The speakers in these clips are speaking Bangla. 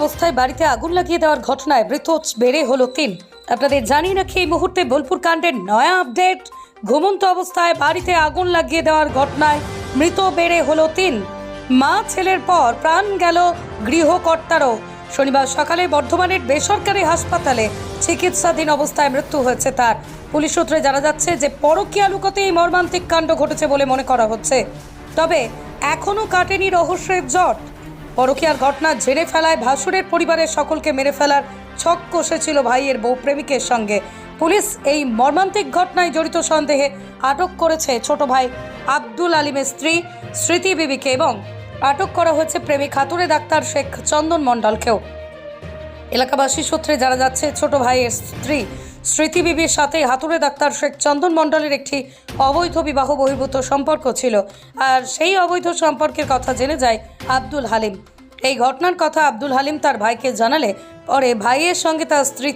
অবস্থায় বাড়িতে আগুন লাগিয়ে দেওয়ার ঘটনায় মৃত বেড়ে হলো তিন। আপনাদের জানি রাখি, এই মুহূর্তে বোলপুর কাণ্ডের নয়া আপডেট। ঘুমন্ত অবস্থায় বাড়িতে আগুন লাগিয়ে দেওয়ার ঘটনায় মৃত বেড়ে হলো তিন। মা ছেলের পর প্রাণ গেল গৃহকর্তারও। শনিবার সকালে বর্ধমানের বেসরকারি হাসপাতালে চিকিৎসাধীন অবস্থায় মৃত্যু হয়েছে তার। পুলিশ সূত্রে জানা যাচ্ছে যে পরকীয়া লুকোতে এই মর্মান্তিক কাণ্ড ঘটেছে বলে মনে করা হচ্ছে। তবে এখনও কাটেনি রহস্যের জট। পরকীয়ার ঘটনা ঝেড়ে ফেলায় ভাসুরের পরিবারের সকলকে মেরে ফেলার ছক কষেছিল ভাইয়ের বউ প্রেমিকের সঙ্গে। পুলিশ এই মর্মান্তিক ঘটনায় জড়িত সন্দেহে আটক করেছে ছোট ভাই আব্দুল আলিমের স্ত্রী স্মৃতি বিবিকে এবং আটক করা হয়েছে প্রেমিক হাতুড়ে ডাক্তার শেখ চন্দন মণ্ডলকেও। এলাকাবাসী সূত্রে জানা যাচ্ছে, ছোট ভাইয়ের স্ত্রী স্মৃতি বিবির সাথে হাতুড়ে ডাক্তার শেখ চন্দন মণ্ডলের একটি অবৈধ বিবাহ বহির্ভূত সম্পর্ক ছিল। আর সেই অবৈধ সম্পর্কের কথা জেনে যায় আব্দুল হালিম। এই ঘটনার কথা আব্দুল হালিম তার ভাইকে জানালে পরে ভাইয়ের সঙ্গে তার স্ত্রী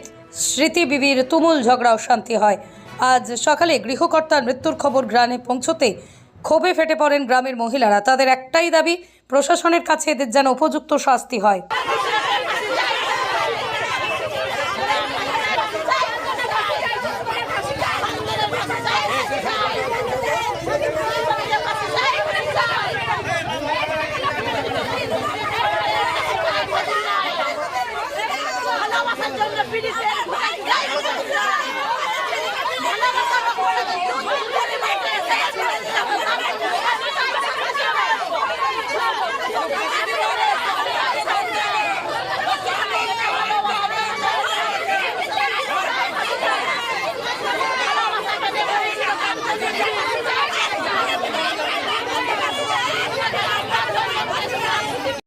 স্মৃতি বিবির তুমুল ঝগড়া অশান্তি হয়। আজ সকালে গৃহকর্তার মৃত্যুর খবর গ্রামে পৌঁছতে ক্ষোভে ফেটে পড়েন গ্রামের মহিলারা। তাদের একটাই দাবি, প্রশাসনের কাছে এদের যেন উপযুক্ত শাস্তি হয়। জন্য পিডিসি